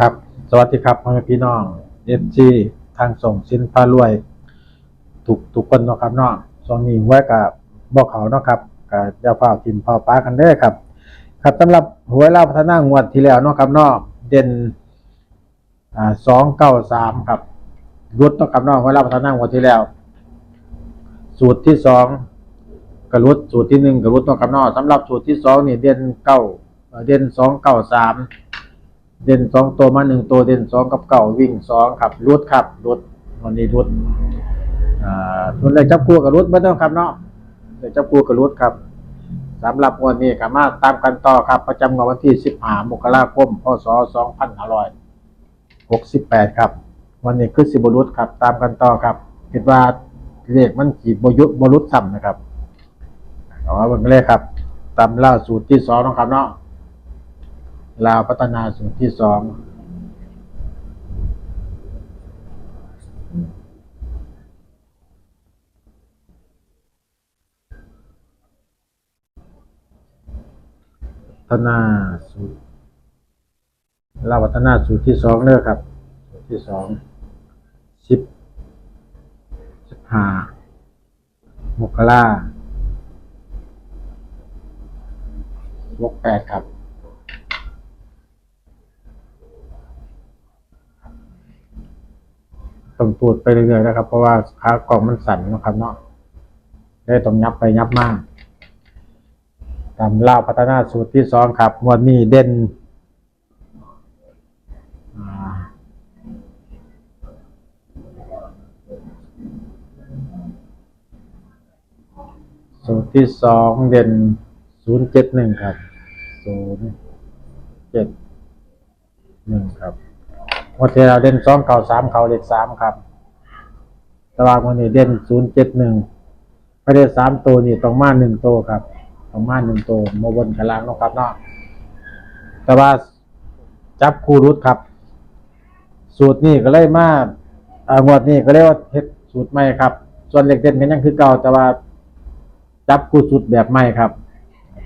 ครับ สวัสดีครับพ่อแม่พี่น้องเอฟซีทางส่งสินพารวย ทุกทุกคนเนาะครับเนาะช่งนี้ไว้กับบอกเขาเนาะครับกับเจ้าฟ้าทีมพอป้ากันเด้อครับ ครับสำหรับหวยเล่าพัฒนางวดที่แล้วเนาะครับเนาะเด่นอ่าสองเก้าสามครับรุดเนาะครับเนาะหวยเล่าพัฒนางวดที่แล้ว สูตรที่สองกระรุดสูตรที่หนึ่งกระรุดเนาะครับเนาะสำหรับสูตรที่สองนี่เด่นเก้าเด่นสองเก้าสาม เด่นสองตัวมาหนึ่งตัวเด่นสองกับเก่าวิ่งสองครับรุดครับรุดวันนี้รุดอ่าทุนเลยจับคู่กับรุดไม่ต้องครับเนาะเลยจับคู่กับรุดครับสำหรับวันนี้ก็มาตามกันต่อครับ ประจำวันที่สิบห้ามกราคมพศสองพันห้าร้อยหกสิบแปดครับ วันนี้คือสิบรุดครับ ตามกันต่อครับคิดว่าเลขมันจีบยุบรุษซ้ำนะครับเอาว่าเบิ่งเลยครับตามล่าสูตรที่สองนะครับเนาะ ลาวพัฒนาสูตรที่สองพัฒนาสูตรลาวพัฒนาสูตรที่สองเด้อครับ สูตรที่สองสิบสิบห้ามกราบวกแปดครับ ต้องตูดไปเรื่อยๆนะครับ เพราะว่าขากล่องมันสั่นนะครับเนาะได้ต้องยับไปยับมากตามล่าพัฒนาสูตรที่สองครับวันนี้เด่นสูตรที่สองเด่นศูนย์เจ็ดหนึ่งครับศูนย์เจ็ดหนึ่งครับ วันที่เราเด่นสองเก่าสามเก่าเลขสามครับตารางวันนี้เด่นศูนย์เจ็ดหนึ่งไม่ได้สามตัวนี่ต้องมาหนึ่งตัวครับต้องมาหนึ่งตัวมาบนกลางนะครับเนาะแต่ว่าจับคู่รุดครับ สูตรนี่ก็เลยมาอ่างวดนี้ก็เรียกว่าเฮ็ดสูตรใหม่ครับ ส่วนเหลขเด่นก็ยังคือเก่าแต่ว่าจับคู่สูตรแบบใหม่ครับ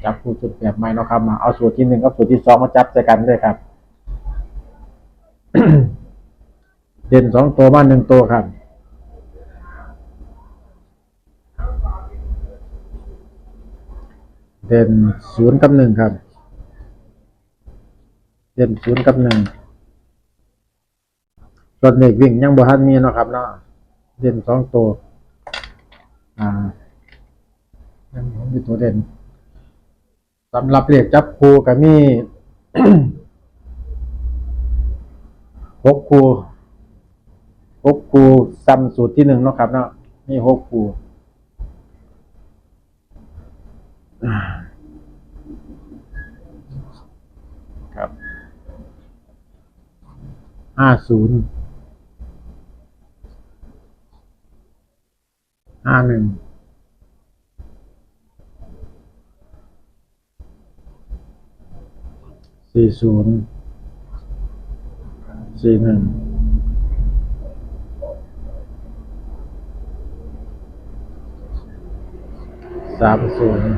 จับคู่สูตรแบบใหม่เนาะครับมาเอาสูตรที่หนึ่งกับสูตรที่สองมาจับใส่กันด้วยครับ เด่นสองตัวมานหนึ่งตัวครับเด่นศูนย์กับหนึ่งครับ เด่นศูนย์กับหนึ่งส่วนเด็กวิ่งยังบ่ทันมีเนาะครับเนาะเด่นสองตัว อ่ายังบ่มีตัวเด่นสำหรับเลขจับคู่ก็มีหกคู่ หกคู่ซ้ำสูตรที่หนึ่งเนาะครับเนาะมีหกคู่อ่าครับห้าศูนย์ห้าหนึ่งสี่ศูนย์สี่หนึ่ง สามศูนย์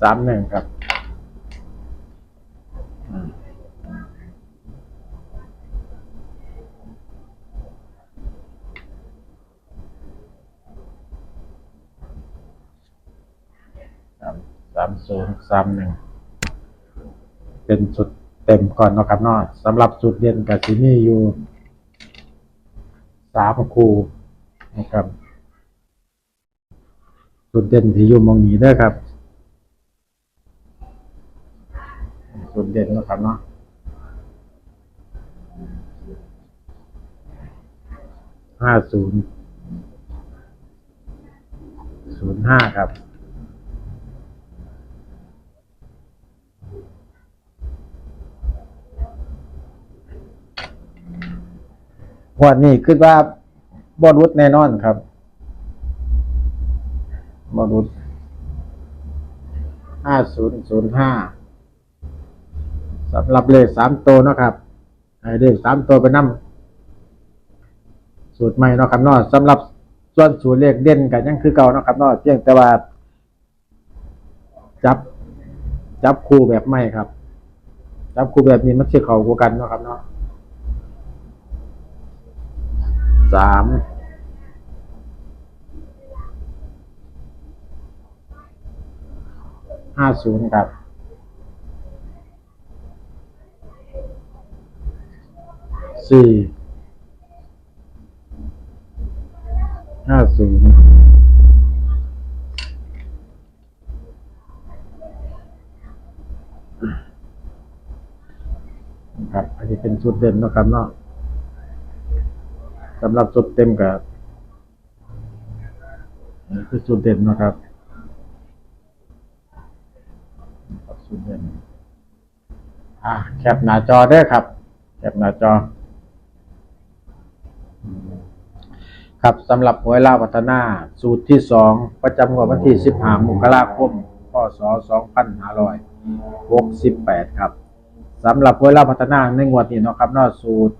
สามหนึ่งครับสามสามศูนย์สามหนึ่งเป็นสุดเต็มก่อนนะครับเนาะสำหรับสุดเด่นกับซีนี่อยู่สามคูนะครับ สุดเด่นที่อยู่มองนี้เด้ครับสุดเด่นนะครับเนาะห้าศูนย์ศูนย์ห้าครับวันนี้คิดว่าบอรุษแน่นอนครับ บอรุษห้าศูนย์ศูนย์ห้าสำหรับเลขสามตัวนะครับให้เลขสามตัวไปนำสูตรใหม่นะครับเนาะสำหรับส่วนสูตรเลขเด่นกันยังคือเก่านะครับเนาะเพียงแต่ว่า จับ จับคู่แบบใหม่ครับ จับคู่แบบนี้มันสิเข้ากูกันนะครับเนาะสาม ห้าศูนย์ครับสี่ห้าศูนย์ครับ อันนี้เป็นชุดเด่นนะครับเนาะสำหรับชุดเต็มกับคือชุดเด่นนะครับ ครับชุดเด่นอะแคปหน้าจอได้ครับ แคปหน้าจอ ครับสำหรับหวยลาวพัฒนา สูตรที่สองประจำงวดวันที่15มกราคมพศ2568ครับสำหรับหวยลาวพัฒนาในงวดนี้เนาะครับนอกสูตร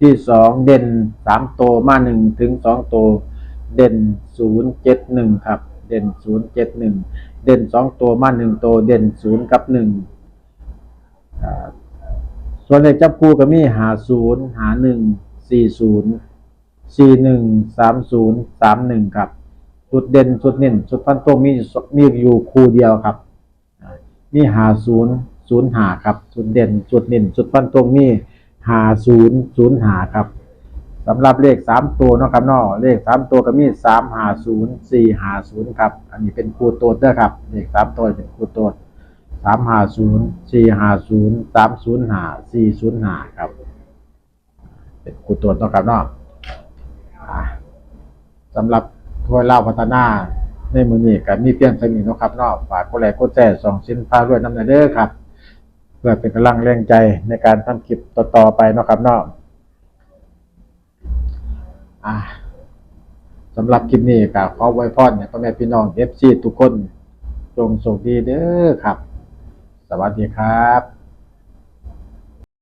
ที่สองเด่น3โตวมา1ถึง2โตวเด่น071ครับ เด่น071เด่น 2ตัวมา1ตัวเด่น0กับ1อ่าส่วนเลขจับคู่ก็มีหาศูนย์หาหนึ่งสี่ศูนย์สี่หนึ่งสามศูนย์สามหนึ่งครับจุดเด่นจุดเน้นจุดฟันตรงมีมีอยู่คู่เดียวครับมีหาศูนย์ศูนย์หาครับจุดเด่นจุดเน้นจุดฟันตรงมีหาศูนย์ศูนย์หาครับ สำหรับเลขสามตัวนะครับเนาะเลขสามตัวก็มีสามหาศูนย์สี่หาศูนย์ครับ อันนี้เป็นคู่ตัวเด้อครับเลขสามตัวเป็นคู่ตัวสามหาศูนย์สี่หาศูนย์สามศูนย์หาสี่ศูนย์หาครับ เป็นกูตัวนะครับเนาะอะสำหรับถ้วยเหล้าพัฒนาในมือนี้กับมีเพียงเท่านี้เนะครับเนาะฝากกดไลค์กดแชร์สองชิ้นพาด้วยน้ำหนักเด้อครับ เพื่อเป็นกำลังแรงใจในการทำคลิปต่อๆไปนะครับเนาะ อะสำหรับคลิปนี้ก็ขอไว้พรเนี่ยพ่อแม่พี่น้องเอฟซีทุกคน จงโชคดีเด้อครับ สวัสดีครับ